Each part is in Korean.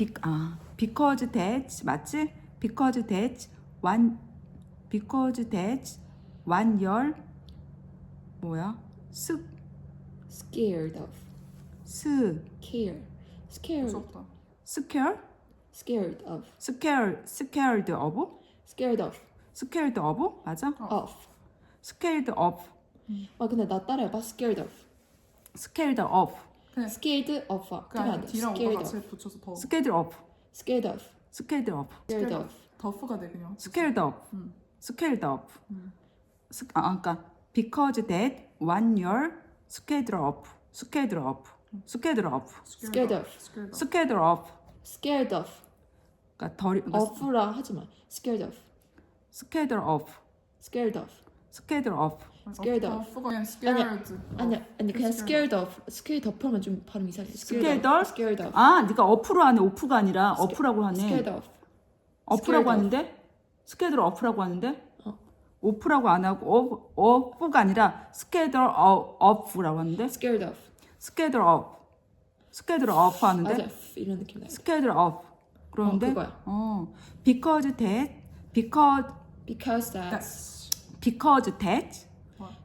비, 아, because that 맞지? because that one because that one year 뭐야? 스, scared of 스, care scared 무섭다. scare? scared of scare, scared of? scared of scared of? 맞아? of scared of, 아 근데 나 따라해봐 scared of scared of, 그냥 scared of 그 돼. D랑 오빠 scared 같이 of 붙여서 더 scared of, scared of scared of, scared of 더프가 돼 그냥. scared of, 음. scared of. 스- 아, 그러니까 because that one year scared of, scared of, scared of, Scared of. Scared of. scared of. scared of 그러니까 덜, 그러니까 of라 하지 마 scared of scared of, scared of scared of. scared of. 더 프가 그냥 scared. 아니 아니 그냥 scared scared of scared of 하면 좀 발음 이상해 Scared scared of? of scared of 아, 네가 어프로 하네. 오프가 아니라 어프라고 하네. scared of 어프라고 scared of. 하는데 스케줄 어프라고 하는데 어. 오프라고 안 하고 어, 어프가 아니라 어, 어프라고 하는데 scared of 스케줄 업 스케줄 어프 하는데 맞아 이런 느낌 나요 스케줄 업 그러는데 어, 그거야. 어 because that because because That's. because that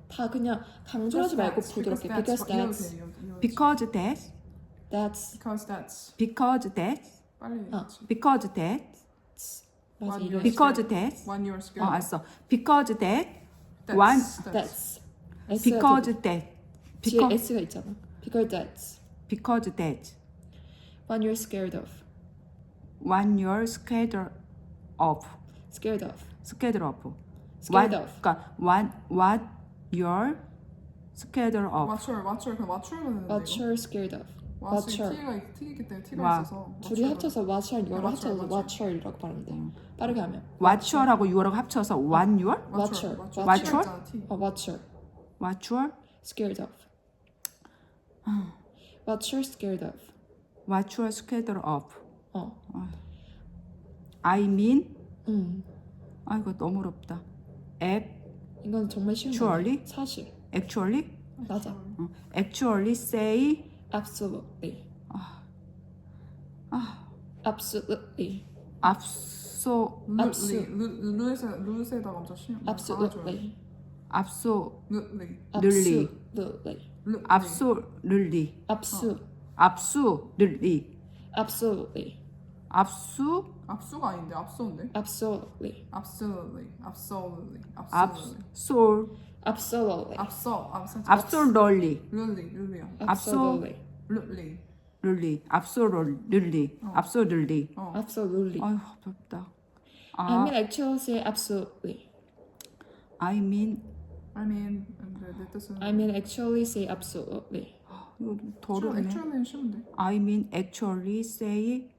다 그냥 강조하지 말고 부드럽게 because that's because that that's Because that's. because that 빨리 어. because that 맞아 One 이런 because that One year 어 scared. 알았어 because that That's, one that's because 그 that 뒤에 because S가 있잖아 because that's because that when you're scared of one year schedule of scared of schedule of scared of 그러니까 one what your schedule of What's your, what's your, 그냥 what's your 되는데 you're scared of your your T가 튀기기 때문에 T가 와. 있어서. what's 둘이 your 합쳐서 what your 이거를 What's your, 합쳐서 what's what your이라고 말하면 돼 빠르게 하면 what your하고 your하고 합쳐서 one your What's What's your, your, what's your what's T가 your? 있잖아, T. 어 what your what your scared of what you're scared of what your schedule of 어 I mean 음. 아 이거 너무 어렵다 act 이건 정말 쉬운 거 Actually? 사실 actually 맞아 어, actually say absolutely 아. absolutely abso 룰리, 루- 루에서, 루에다가 엄청 쉬운. absolutely abso 룰리. 룰리. absolutely 룰리. absolutely absu absolutely absolutely absu 압수가 아닌데 압수인데. absolutely Absolutely, absolutely, absol absolutely. absolutely 압서, 압서. absolutely 룰리, 룰리야. absolutely 룰리. 룰리 absolutely absolutely 어. absolutely 아유 어렵다 I 아 mean actually say absolutely I mean I mean, 근데 내 뜻은. I mean actually say absolutely 이거 더 좀 어렵네 액츄얼리는 쉬운데. I mean actually say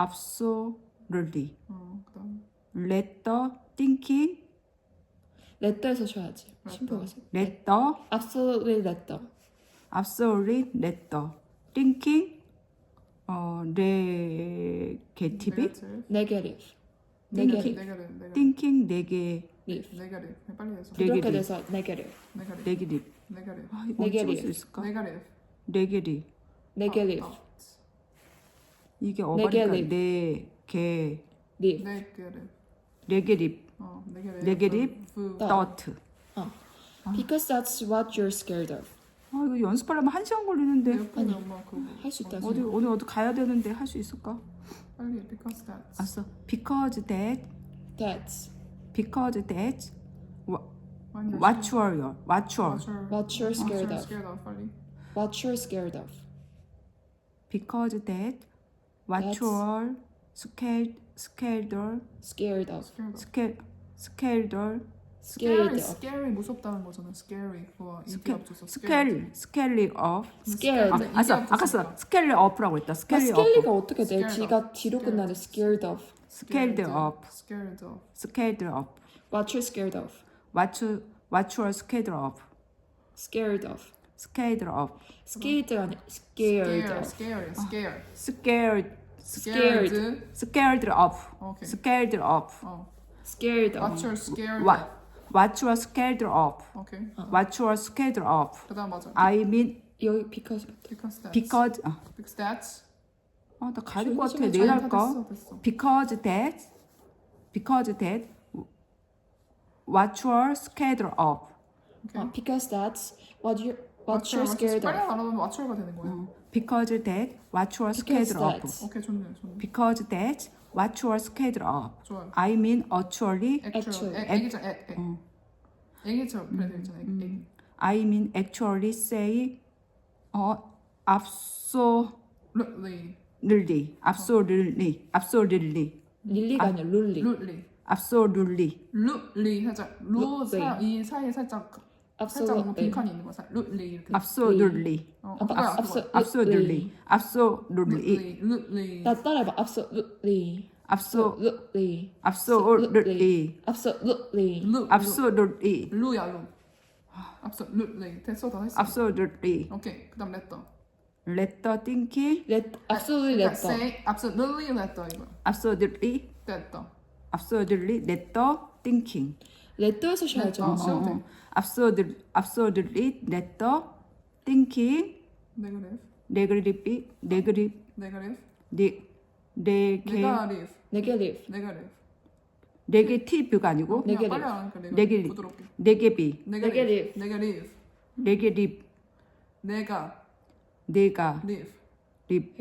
absolutely 어, 그다음. let the thinking letter에서 쉬어야지 심표가 세 let the absolutely letter absolutely let the thinking 어 negative negative Thinking. negative 네가리, 네가리. thinking 네개 네가리. 빨리 해서. 네. 부드럽게 negative. 돼서 negative 네가리. negative 네가리. 아 이거 어찌 Negative. 수 있을까 네가리. negative negative 어, 이게 어바니까 Negative. 네개 live 네가리. negative 어, 네가리. 네가리. 부. thought because that's what you're scared of 아 이거 연습하려면 한 시간 걸리는데 에어컨 엄마 그거. 할 수 있다 어디 오늘 어디 가야 되는데 할 수 있을까? 빨리 because that's. 알았어. Because that, that's because that, you're what you're, what you're, What you're. what you're scared what you're of scared of. 빨리. what you're scared of because that, scared of of. scared, scared, scared Scary, of scary 무섭다는 거잖아. Scary. 그거 이게 Sca- 없어서. scary, scary of. scared 아, 아까 없었으니까. 써. scary up라고 했다. 아, scary 스켈리가 up, 어떻게 돼? Scared 뒤가 of. 뒤로 Scared. 끝나는 scared of scared up, Scared of. scared up. what you're scared of What you, what you're scared of, scared of scared of, scared 아니 scared Scare, of scary, scared. scared, Scared. scared of, 오케이. scared of. 어. scared of What you're scared What, of. what you're scared of, 오케이. what you're scared of. 그다음 맞아. I mean 여기 because Because that's. because 어, Because that's. 아, 나 가릴 것 같아. 조용히 내일 다 할까? 됐어 됐어. Because that, because that, what you're scared of. 오케이. 어, because that's what you what 맞춰요, you're 맞춰요. scared 빨리 of. 말하면 맞춰가 되는 거예요. 어, because that, what you're scared Because of. that. 오케이 좋네 좋네. Because that, what you're scared of. 좋아요. I mean, actually, 액츄얼. Actual. 애기죠 애. 애. 어. 애기처럼 그래야 되잖아. 애기. I mean, actually say, 어, absolutely, 룰리. absolutely, absolutely, 릴리가 아니라 룰리. 룰리. absolutely. 룰리 살짝 루 룰리. 사, 이 사이에 살짝 살짝 뭔가 absolutely. 빈칸이 있는 거. 살- 룰리 이렇게. absolutely, 어, 아, 그거야, 아, 그거. absolutely, absolutely, 룰리. 룰리. 나 따라해봐. absolutely. absolutely, absolutely. absolutely, absolutely. 루. absolutely, 루. 루야 루. absolutely. 됐어 다 했어. absolutely. 오케이. 그다음 레터. Let the thinking, let absolutely 그러니까 let the say absolutely letter 이거. absolutely, letter. absolutely, let the thinking. The에서 쉬어야죠. 어, 쉬어도 돼. absolutely, absolutely, let the thinking, negative, negative, 네거티브. 네, 네게, 네가티브. negative. 네거티브. 네게티브가 아니고 내가 네거티브. 부드럽게. 네게비, 네거티브. 네거티브. 네게립, 내가 네가, 리브. 립.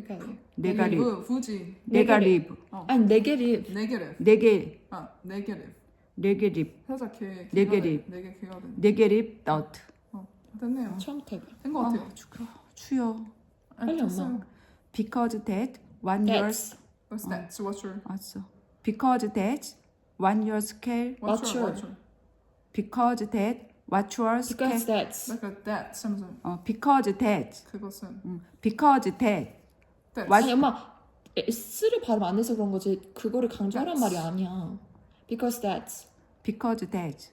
네가 립, 부지. 네가 립, 아니 negative. 네게티브. 네게, 아, 네게티브. 네게립, 살짝 개. 네게티브. 네개 개가 된. 네게립, dot. 어, 됐네요. 처음부터 해봐. 된거 같아요. 아, 죽여, 추여. 아, 빨리. 엄마. Because that, one That's What's that? What's your? 알았어. Because that, one year scale, What's What's your? your? What's your? because that, what your scale, because that's 그러니까 that 삼성. 어, because that, 그것은 음, because that, that. What- 아니 엄마 S를 발음 안 해서 그런 거지 그거를 강조하란. 말이 아니야. because that's because that,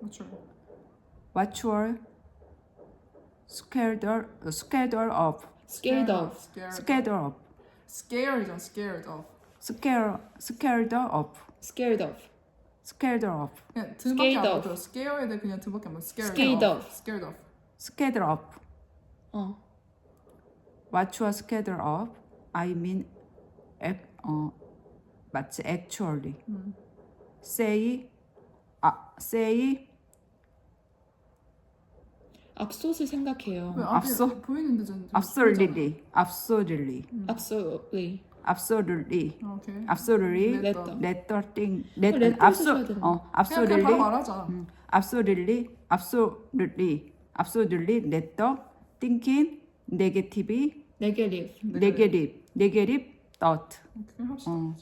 What's your? what your scared, uh, scared of, scared of. Scared. scared of, Scared죠. Scared of. scared, scared of, scared of. scared of, 그냥 드밖에 안 Scared of. 붙어. Scared에 네, 그냥 드밖에 안 붙어. Scared, Scared of. Scared of. scared of, 어. what you are scared of, I mean, ac, 어, 맞지, actually, 음. say, 아, say, 앞솥을 생각해요. 왜 앞서? 앞에 보이는데 좀. 좀 absolutely, absolutely, absolutely. absolutely. 어, 오케이. absolutely, Let the- let the thing, let, 어, let the abso, 써줘야 되는데. 어, 그냥 그냥 absolutely, 바로 말하자. 음, absolutely, absolutely, absolutely, let the thinking, negative, negative. negative, negative thought. 오케이 합시다. 어.